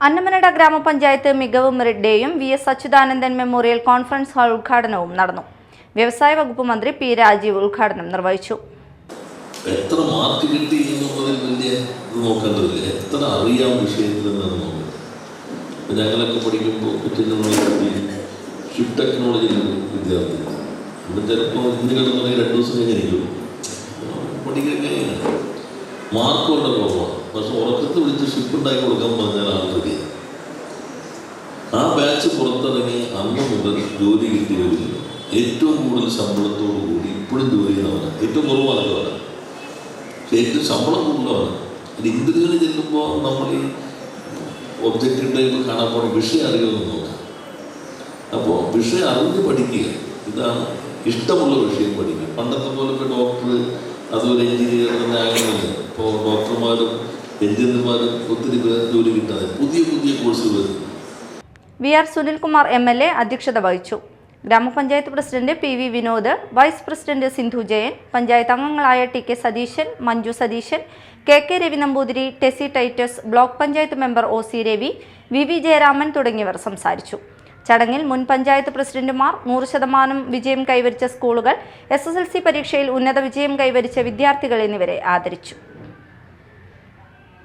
അന്നമനട ഗ്രാമപഞ്ചായത്ത് മികവ് merit ഡേയും V S Achuthanandan memorial conference hall ഉദ്ഘാടനവും നടന്നു. വ്യവസായ വകുപ്പ് മന്ത്രി പി രാജീവ് ഉദ്ഘാടനം നിർവഹിച്ചു. എത്ര മാർക്ക് കിട്ടി എന്നുള്ളതിൽ വലിയ എത്ര അറിയാം വിഷയത്തിൽ എന്നാണ് നോക്കുന്നത് ഇപ്പം ഞങ്ങളൊക്കെ പഠിക്കുമ്പോൾ കുറ്റങ്ങൾ ഷിഫ്റ്റ് ടെക്നോളജി വിദ്യാർത്ഥി അപ്പം ചിലപ്പോൾ രണ്ട് ദിവസം കഴിഞ്ഞിരിക്കും പഠിക്കാൻ മാർക്ക് കൊണ്ട് കുറവാണ് പക്ഷെ ഉറക്കത്ത് വിളിച്ച് ഷിപ്പ് ഉണ്ടാക്കി കൊടുക്കാൻ പറഞ്ഞാൽ പുറത്തിറങ്ങി അന്ന് മുതൽ ജോലി കിട്ടിയവരില്ല ഏറ്റവും കൂടുതൽ ശമ്പളത്തോടു കൂടി ഇപ്പോഴും ജോലി ചെയ്യുന്നവരാണ്. ഏറ്റവും കുറവാണ് ഏറ്റവും ശമ്പളം കൂടുതലാണ്. അത് ഇന്റർവ്യൂവിന് ചെല്ലുമ്പോൾ നമ്മൾ ഈ ഒബ്ജക്റ്റീവ് ടൈപ്പ് കാണാൻ പോണ വിഷയം അറിയുമെന്ന് നോക്കാം അപ്പോൾ വിഷയം അറിഞ്ഞ് പഠിക്കുക. ഇതാണ് ഇഷ്ടമുള്ള വിഷയം പഠിക്കുക. പണ്ടത്തെ പോലെ ഇപ്പോൾ ഡോക്ടർ അതുപോലെ എഞ്ചിനീയർ തന്നെ ആകുന്നില്ല ഇപ്പോൾ ഡോക്ടർമാരും എഞ്ചിനീയർമാരും ഒത്തിരി പേർ ജോലി കിട്ടാതെ. പുതിയ പുതിയ V R Sunilkumar M L A അധ്യക്ഷത വഹിച്ചു. ഗ്രാമപഞ്ചായത്ത് president P V Vinod vice president Sindhu Jayan panchayat അംഗങ്ങളായ T K Satheesan Manju Satheesan K K Ravi Namboothiri Tessy Titus block panchayat member O C Ravi V V Jayaraman തുടങ്ങിയവർ സംസാരിച്ചു. ചടങ്ങിൽ മുൻ പഞ്ചായത്ത് പ്രസിഡന്റുമാർ നൂറ് ശതമാനം വിജയം കൈവരിച്ച സ്കൂളുകൾ എസ് പരീക്ഷയിൽ ഉന്നത വിജയം കൈവരിച്ച വിദ്യാർത്ഥികൾ എന്നിവരെ ആദരിച്ചു.